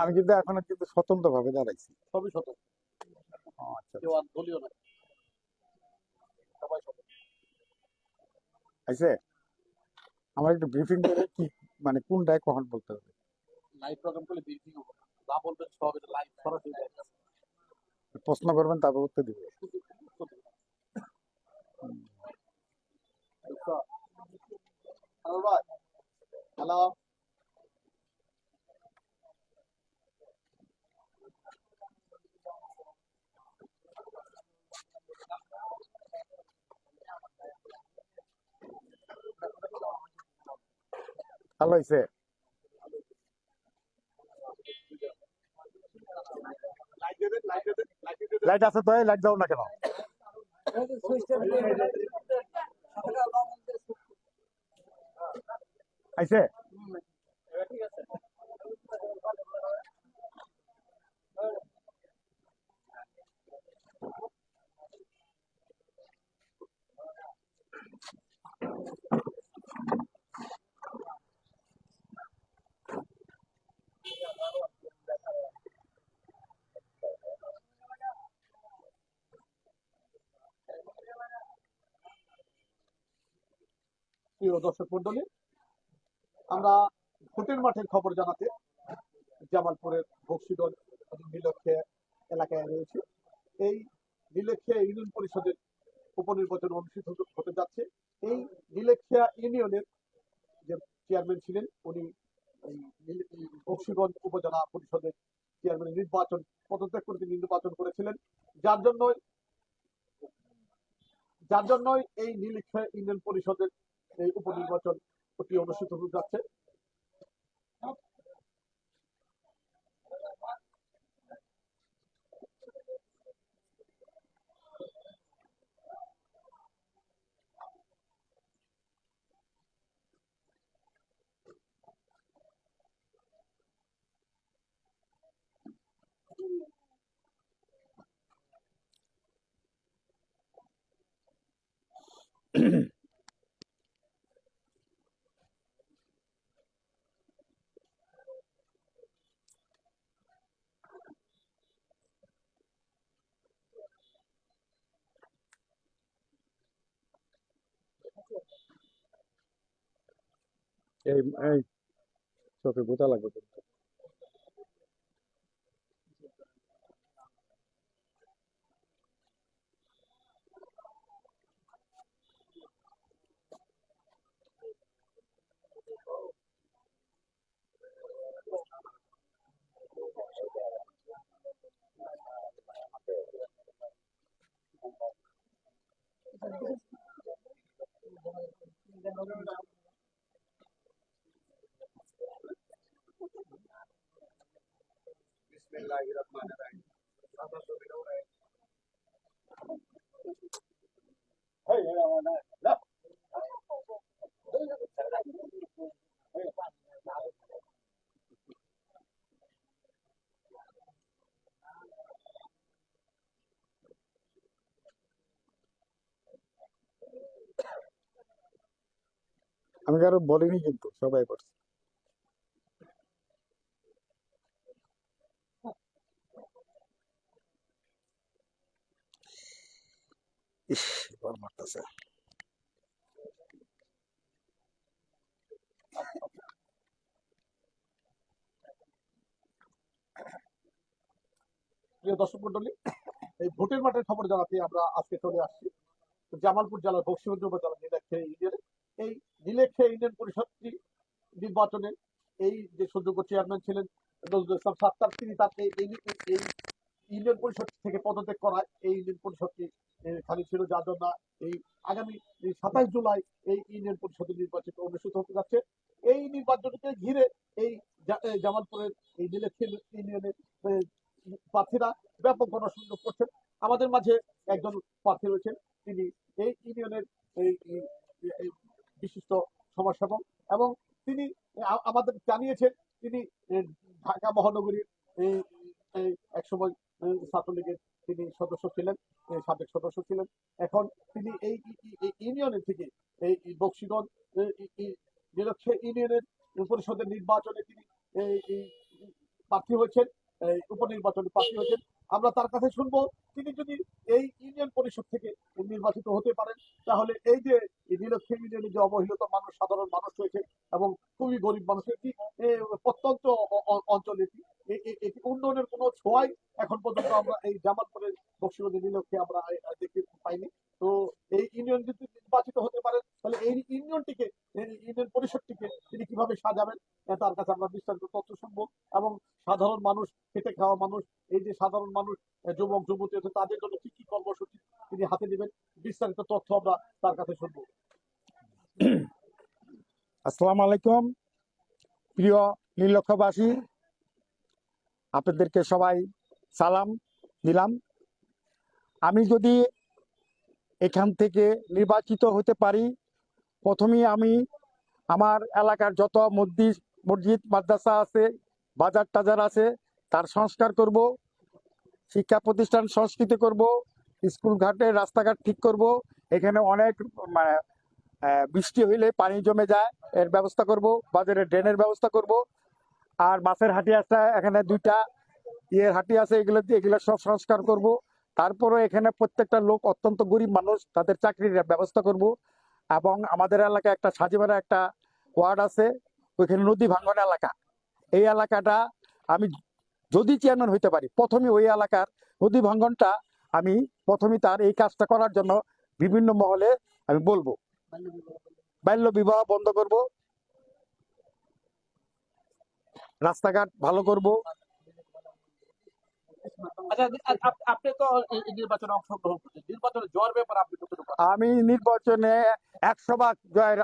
আমি কিন্তু এখন কিন্তু স্বতন্ত্র ভাবে দাঁড়াইছি। সবই ও, আচ্ছা কেউ আর দলীয় নয়। সবাই শত আইছে আমার একটু ব্রিফিং করে কি মানে কোনটায় কখন বলতে হবে? লাইভ প্রোগ্রাম করলে ব্রিফিং হবে। যা বলবেন সব এটা লাইভ সরাসরি প্রশ্ন করবেন তারপর উত্তর দিব। Hello hello. ভালো হয়েছে লাইট আছে তো লাইট দাও না কেন? আইছে? প্রিয় দর্শক মন্ডলী, আমরা ফুটের মাঠের খবর জানাতে জামালপুরের বক্সিদল নীলক্ষে এলাকায় রয়েছে। এই নীলক্ষিয়া ইউনিয়ন পরিষদের উপনির্বাচন অনুষ্ঠিত হতে- যাচ্ছে। এই নীলক্ষিয়া ইউনিয়নের যে চেয়ারম্যান ছিলেন, উনি বক্সিগঞ্জ উপজেলা পরিষদের চেয়ারম্যান নির্বাচন, পদত্যাগ করে তিনি নির্বাচন করেছিলেন। যার জন্য যার জন্যই এই নীলক্ষা ইউনিয়ন পরিষদের এই উপনির্বাচন অতি অনুষ্ঠিত হতে যাচ্ছে। এই এই চোখে বোঝা লাগবে। আমি কারও বলিনি কিন্তু সবাই করছে। ইস এবার মারতেছে প্রিয় দর্শক মন্ডলী এই ভোটের মাঠের খবর জানাতে আমরা আজকে চলে আসছি। জামালপুর জেলার বক্সিগঞ্জ উপজেলা নীলেক্ষে ইউনিয়নে। এই নীলেক্ষে ইউনিয়ন পরিষদটি নির্বাচনে এই যে সুযোগ্য চেয়ারম্যান ছিলেন নজরুল ইসলাম সাত্তার, তিনি তাকে এই ইউনিয়ন পরিষদ থেকে পদত্যাগ করায় এই ইউনিয়ন পরিষদটি খালি ছিল যার জন্য এই আগামী সাতাশ জুলাই এই ইউনিয়ন পরিষদের নির্বাচিত অনুষ্ঠিত হতে যাচ্ছে। এই নির্বাচনকে ঘিরে এই জামালপুরের এই নীলেক্ষে ইউনিয়নের প্রার্থীরা ব্যাপক গণসংযোগ করছেন। আমাদের মাঝে একজন প্রার্থী রয়েছেন, তিনি এই ইউনিয়নের এই বিশিষ্ট সমাজসেবক এবং তিনি আমাদের জানিয়েছেন, তিনি ঢাকা মহানগরীর একসময় ছাত্রলীগের তিনি সদস্য ছিলেন। সাবেক সদস্য ছিলেন। এখন তিনি এই ইউনিয়নের থেকে এই বক্সিগঞ্জ নিরক্ষে ইউনিয়নের পরিষদের নির্বাচনে তিনি প্রার্থী হয়েছেন উপনির্বাচনে প্রার্থী হয়েছেন। আমরা তার কাছে শুনব। তিনি যদি এই ইউনিয়ন পরিষদ থেকে নির্বাচিত হতে পারেন, তাহলে এই যে নীলক্ষী ইউনিয়নে যে অবহেলিত মানুষ, সাধারণ মানুষ রয়েছে এবং খুবই গরিব মানুষ, এটি প্রত্যন্ত অঞ্চল এটি উন্নয়নের কোনো ছোঁয়াই এখন পর্যন্ত আমরা এই জামালপুরের বক্সিবাদী নীলক্ষী আমরা দেখতে পাইনি। তো এই ইউনিয়ন যদি নির্বাচিত হতে পারে। তাহলে এই ইউনিয়নটিকে, এই ইউনিয়ন পরিষদটিকে তিনি কীভাবে সাজাবেন? তার কাছে আমরা বিস্তারিত তথ্য শুনব। এবং সাধারণ মানুষ খেতে খাওয়া মানুষ, এই যে সাধারণ মানুষ যুবক, যুবতী আছে তাদের জন্য কি কি কর্মসূচি তিনি হাতে নেবেন? বিস্তারিত তথ্য আমরা তার কাছে শুনব। আসসালামু আলাইকুম। প্রিয় নীলক্ষবাসী আপনাদেরকে সবাই সালাম দিলাম। আমি যদি এখান থেকে নির্বাচিত হতে পারি। প্রথমেই আমি আমার এলাকার যত মসজিদ মসজিদ, মাদ্রাসা আছে, বাজার টাজার আছে, তার সংস্কার করব, শিক্ষা প্রতিষ্ঠান সংস্কৃতি করব, স্কুল ঘাটে রাস্তাঘাট ঠিক করব, এখানে অনেক মানে বৃষ্টি হইলে পানি জমে যায়, এর ব্যবস্থা করব বাজারে ড্রেনের ব্যবস্থা করব, আর মাছের হাটি আছে, এখানে দুইটা, ইয়ের হাটি আছে, এগুলো এগুলো সব সংস্কার করব। তারপরে এখানে প্রত্যেকটা লোক অত্যন্ত গরিব মানুষ, তাদের চাকরির ব্যবস্থা করব। এবং আমাদের এলাকায় একটা সাজিমারা একটা ওয়ার্ড আছে, ওইখানে নদী ভাঙ্গন এলাকা। এই এলাকাটা আমি যদি চেয়ারম্যান হইতে পারি, প্রথমে ওই এলাকার নদী ভাঙ্গনটা আমি প্রথমে তার এই কাজটা করার জন্য বিভিন্ন মহলে আমি বলব। বাল্য বিবাহ বন্ধ করব। রাস্তাঘাট ভালো করব। আপনি তো এই এই নির্বাচনে অংশগ্রহণ করছেন। নির্বাচনে জয়ের ব্যাপারে আপনি কতটুকু আমি নির্বাচনে একশো ভাগ জয়ের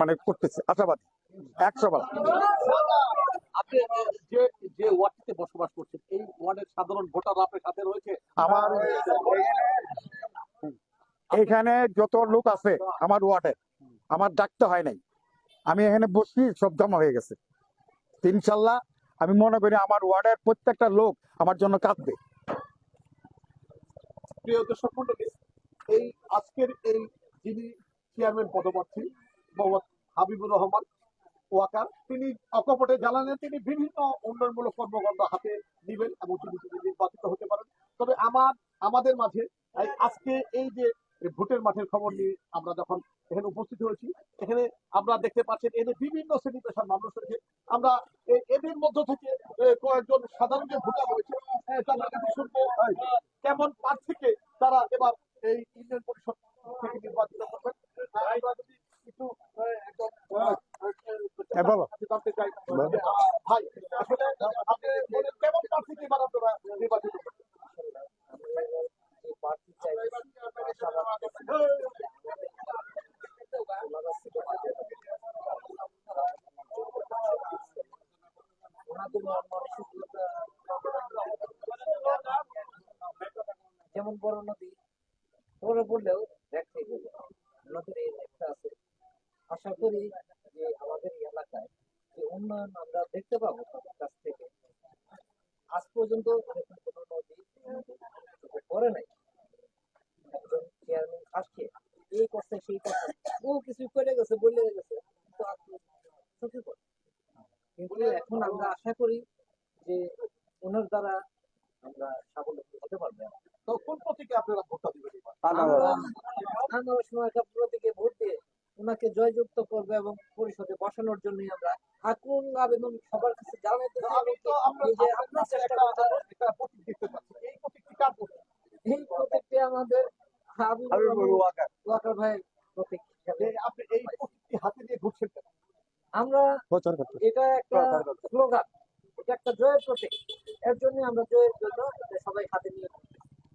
মানে করতেছি আশাবাদী। একশো ভাগ আপনি যে যে ওয়ার্ডটিতে বসবাস করছেন এই ওয়ার্ডের সাধারণ ভোটার আপনার সাথে রয়েছে? আমার এখানে যত লোক আছে আমার ওয়ার্ডে আমার ডাকতে হয় নাই। আমি এখানে বসি সব জমা হয়ে গেছে। তো ইনশাল্লাহ আমি মনে করি আমার ওয়ার্ডের প্রত্যেকটা লোক আমার জন্য কাঁদবে। প্রিয় দর্শক মন্ডলী, এই আজকের এই যিনি চেয়ারম্যান পদপ্রার্থী, মোহাম্মদ হাবিবুর রহমান ওয়াকার, তিনি অকপটে তিনি বিভিন্ন উন্নয়নমূলক হাতে এবং তিনি নির্বাচিত হতে পারেন। তবে আমার, আমাদের মাঝে আজকে এই যে ভোটের মাঠের খবর নিয়ে আমরা যখন এখানে উপস্থিত হয়েছি, এখানে আমরা দেখতে পাচ্ছেন এদের বিভিন্ন শ্রেণি পেশার মানুষ রয়েছে। আমরা এ- মধ্য থেকে কয়েকজন সাধারণ ভোটার রয়েছে তাদের কাছে শুনব এ, কেমন প্রার্থীকে তারা এবার এই ইউনিয়ন পরিষদ থেকে নির্বাচিত করবেন আহ, আমরা যদি একটু আহ, একদম আহ, হ্যাঁ, বলো। আহ, জানতে চাই বলো। যে, আহ, ভাই আসলে আপনি বলেন কেমন প্রার্থীকে এবার আপনারা নির্বাচিত করবেন যেমন বড় নদী। বড় পড়লেও দেখতে গেলে নদীর এই একটা আছে। আশা করি যে আমাদের এই এলাকায় যে উন্নয়ন আমরা দেখতে পাবো তাদের কাছ থেকে, আজ পর্যন্ত এরকম কোনো নদী পড়ে নাই। একজন চেয়ারম্যান আসছে, এই করছে সেই করছে ও কিছু করে গেছে, বলে গেছে, কিন্তু কেউ চোখে পড়ে কিন্তু এখন আমরা আশা করি যে ওনার দ্বারা আমরা স্বাবলম্বী হতে পারব তো কোন প্রতীকে আপনারা ভোটটা দিবেন আমরা আমরা সময় প্রতীকে ভোট দিয়ে ওনাকে জয়যুক্ত করব এবং পরিষদে বসানোর জন্য আমরা আকুল আবেদন সবার কাছে জানাতে এই প্রতীকটি আমাদের ওয়াকার। ভাইয়ের প্রতীক আপনি এই প্রতীকটি হাতে নিয়ে ঘুরছেন? আমরা এটা একটা স্লোগান এটা একটা জয়ের প্রতীক। এর জন্য আমরা জয়ের জন্য সবাই হাতে নিয়ে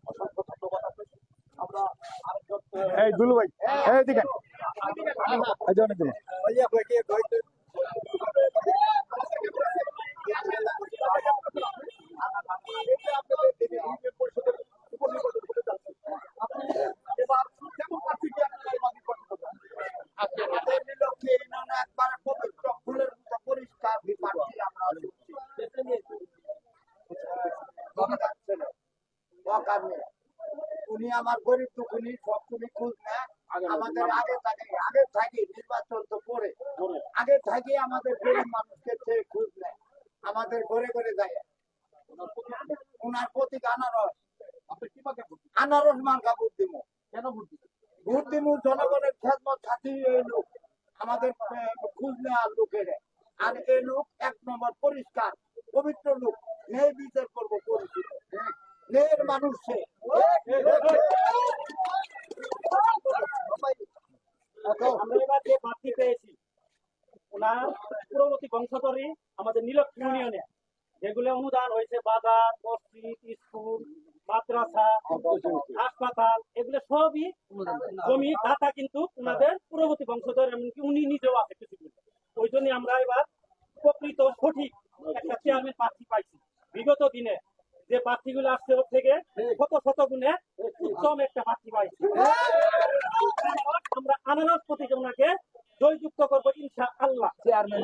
অসংখ্য ধন্যবাদ আপনাকে। আমরা আরেকজন এই দুলু ভাই। এই দিকে। এই যে অনেক দিন এবার কেমন প্রার্থীকে আপনারা এবার নির্বাচিত করবেন? উনি আমার গরিব টুকুনি সবটুকুনি খোঁজ নেয় আমাদের আগে থাকে আগে থাকি নির্বাচন তো পরে। আগে থাকি আমাদের গরিব মানুষকে সে খোঁজ নেয়। আমাদের ঘরে ঘরে যায়। ওনার প্রতীক আনারস? আনারস মার্কা ভোট দিব। কেন ভোট দিবেন ভোট দিব জনগণের খেদমত সাথী এই লোক। আমাদের খোঁজ নেওয়ার লোকের। আর এই লোক এক নম্বর পরিষ্কার পবিত্র লোক। ন্যায় বিচার করব পরিচিত। ন্যায়ের মানুষ সে আমরা এবার যে প্রার্থী পেয়েছি ওনার পূর্ববর্তী বংশধরই আমাদের নীলক্ষ ইউনিয়নে যেগুলো অনুদান হয়েছে বাজার, মসজিদ, স্কুল, মাদ্রাসা, হাসপাতাল, এগুলো সবই জমি দাতা কিন্তু ওনাদের পূর্ববর্তী বংশধর, এমনকি উনি নিজেও আছে কিছু ওই জন্য আমরা এবার প্রকৃত সঠিক একটা চেয়ারম্যান প্রার্থী পাইছি। বিগত দিনে যে প্রার্থীগুলো আসছে ওর থেকে শত শত গুণে উত্তম একটা প্রার্থী পাইছি। আমরা আনারস প্রতীকে ওনাকে জয়যুক্ত করব ইনশা আল্লাহ চেয়ারম্যান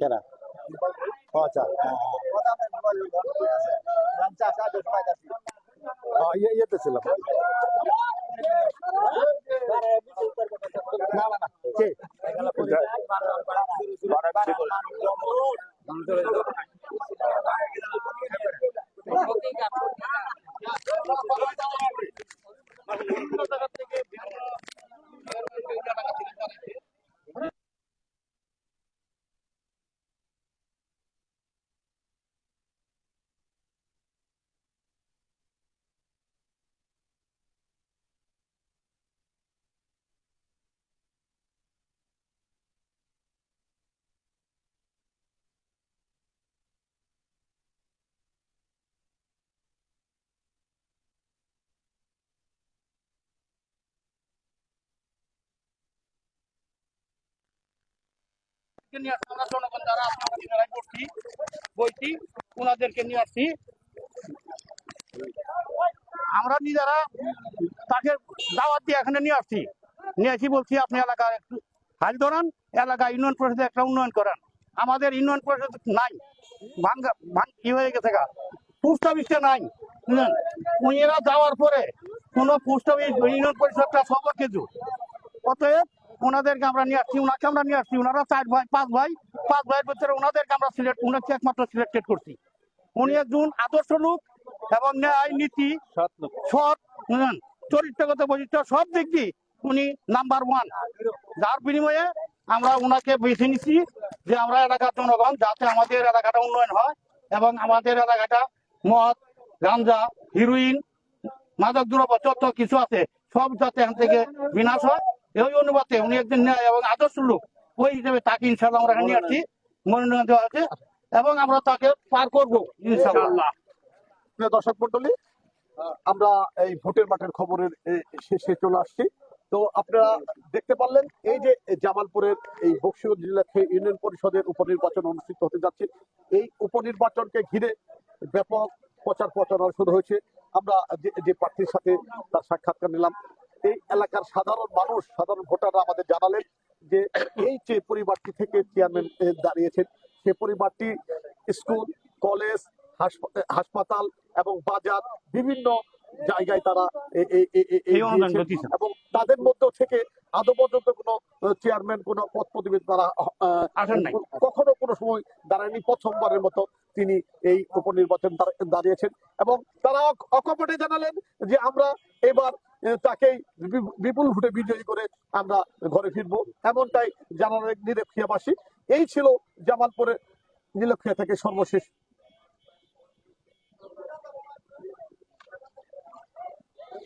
কেনা হ্যাঁ ইয়ে নিয়ে আসছি, আমরা জনগণ যারা আছে আমাদের করছি বইটি ওনাদেরকে নিয়ে আসছি। আমরা নিজেরা তাকে দাওয়াত দিয়ে এখানে নিয়ে আসছি। নিয়ে আসি বলছি, আপনি এলাকার একটু হাল ধরান, এলাকা ইউনিয়ন পরিষদে একটা উন্নয়ন করেন। আমাদের ইউনিয়ন পরিষদ নাই। ভাঙ্গা ভাঙ কি হয়ে গেছে গা? পোস্ট অফিসটা নাই। উনিরা যাওয়ার পরে কোনো পোস্ট অফিস ইউনিয়ন পরিষদটা সব কিছু অতএব ওনাদেরকে আমরা নিয়ে আসছি ওনাকে আমরা নিয়ে আসছি। ওনারা চার ভাই পাঁচ ভাই পাঁচ ভাইয়ের ভিতরে ওনাদেরকে আমরা সিলেক্ট ওনাকে একমাত্র সিলেক্টেড করছি। উনি একজন আদর্শ লোক এবং ন্যায় নীতি সৎ চরিত্রগত বৈশিষ্ট্য সব দিক দিয়ে উনি নাম্বার ওয়ান যার বিনিময়ে আমরা ওনাকে বেছে নিচ্ছি যে আমরা এলাকার জনগণ যাতে আমাদের এলাকাটা উন্নয়ন হয় এবং আমাদের এলাকাটা মদ গাঞ্জা হিরোইন মাদক দ্রব্য যত কিছু আছে সব যাতে এখান থেকে বিনাশ হয়। এই অনুপাতে উনি একজন ন্যায় এবং আদর্শ লোক। ওই হিসেবে তাকে ইনশাল্লাহ আমরা নিয়ে আসছি, মনোনয়ন দেওয়া আছে এবং আমরা তাকে পার করব ইনশাল্লাহ দর্শক মন্ডলী আমরা এই ভোটের মাঠের খবরের শেষে চলে আসছি। তো আপনারা দেখতে পারলেন, এই যে জামালপুরের এই বক্সিগঞ্জ জেলা ইউনিয়ন পরিষদের উপনির্বাচন অনুষ্ঠিত হতে যাচ্ছে। এই উপনির্বাচনকে ঘিরে ব্যাপক প্রচার প্রচারণা শুরু হয়েছে। আমরা যে প্রার্থীর সাথে তার সাক্ষাৎকার নিলাম এই এলাকার সাধারণ মানুষ, সাধারণ ভোটাররা আমাদের জানালেন যে এই যে পরিবারটি থেকে চেয়ারম্যান দাঁড়িয়েছেন, সে পরিবারটি স্কুল, কলেজ, হাসপা- হাসপাতাল এবং বাজার, বিভিন্ন জায়গায় তারা। এবং তাদের মধ্য থেকে আদৌ পর্যন্ত কোনো চেয়ারম্যান কোনো পদ প্রতিবেদ তারা। কখনো কোনো সময় দাঁড়ায়নি। প্রথমবারের মতো তিনি এই উপনির্বাচন দাঁড়িয়েছেন। এবং তারা অকপটে জানালেন যে আমরা এবার তাকেই বিপুল ভোটে বিজয়ী করে আমরা ঘরে ফিরবো। এমনটাই জানালেন নিরক্ষিয়াবাসী এই ছিল জামালপুরের নীলক্ষিয়া থেকে সর্বশেষ